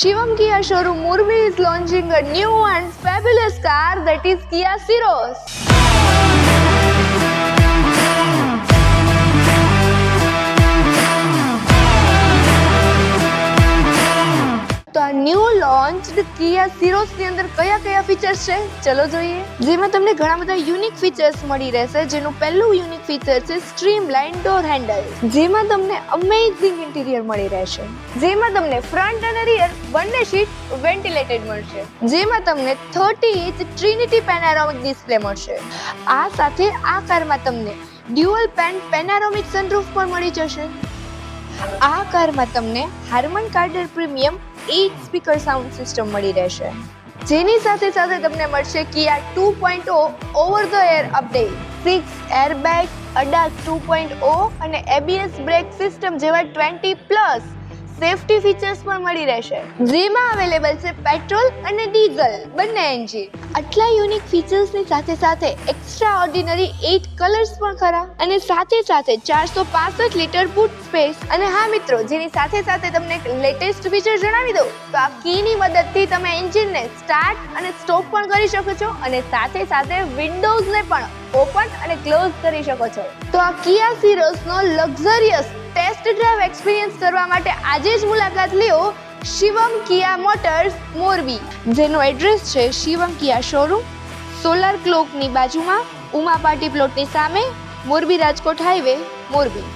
Shivam Kia showroom Murmi is launching a new and fabulous car that is Kia Ceros. લોન્ચ્ડ કિયા સિરોસની અંદર કયા કયા features છે? ચલો જોઈએ. જેમાં તમને ઘણા બધા યુનિક ફીચર્સ મળી રહેશે, જેનું પહેલું યુનિક ફીચર છે સ્ટ્રીમ લાઇન ડોર હેન્ડલ જેમાં તમને અમેઝિંગ ઇન્ટિરિયર મળી રહેશે. જેમાં તમને ફ્રન્ટ અને રિયર બંને શીટ વેન્ટિલેટેડ મળશે. જેમાં તમને thirty inch trinity panoramic display મળશે. આ સાથે આ કારમાં તમને ડ્યુઅલ પેન પેનારોમિક સનરૂફ પણ મળી જશે. આ કારમાં તમને Harman Kardon premium eight speaker sound system મળી રહેશે. જેની સાથે સાથે તમને મળશે Kia two point O over the air update six airbag ADAS two point O અને એબીએસ બ્રેક સિસ્ટમ જેવા ટ્વેન્ટી પ્લસ સેફટી ફીચર્સ પણ મળી રહેશે. જેમાં અવેલેબલ છે પેટ્રોલ અને ડીઝલ, બંને એન્જિન આટલા યુનિક ફીચર્સની સાથે સાથે એક્સ્ટ્રા ઓર્ડિનરી એટ કલર્સ પણ ખરા. અને સાથે સાથે ચારસો પાસઠ લીટર બૂટ સ્પેસ અને હા મિત્રો, જેની સાથે સાથે તમને લેટેસ્ટ ફીચર જણાવી દઉં. તો આ કીની મદદથી તમે એન્જિનને સ્ટાર્ટ અને સ્ટોપ પણ કરી શકો છો. અને સાથે સાથે વિન્ડોઝને પણ ઓપન અને ક્લોઝ કરી શકો છો. તો આ કિયા સિરોસનો લક્ઝરિયસ ટેસ્ટ ડ્રાઈવ એક્સપિરિયન્સ કરવા માટે આજે જ મુલાકાત લ્યો શિવમ કિયા મોટર્સ મોરબી, જેનું એડ્રેસ છે શિવમ કિયા શોરૂમ સોલાર ક્લોકની બાજુમાં, ઉમા પાર્ટી પ્લોટની સામે, મોરબી રાજકોટ હાઈવે મોરબી.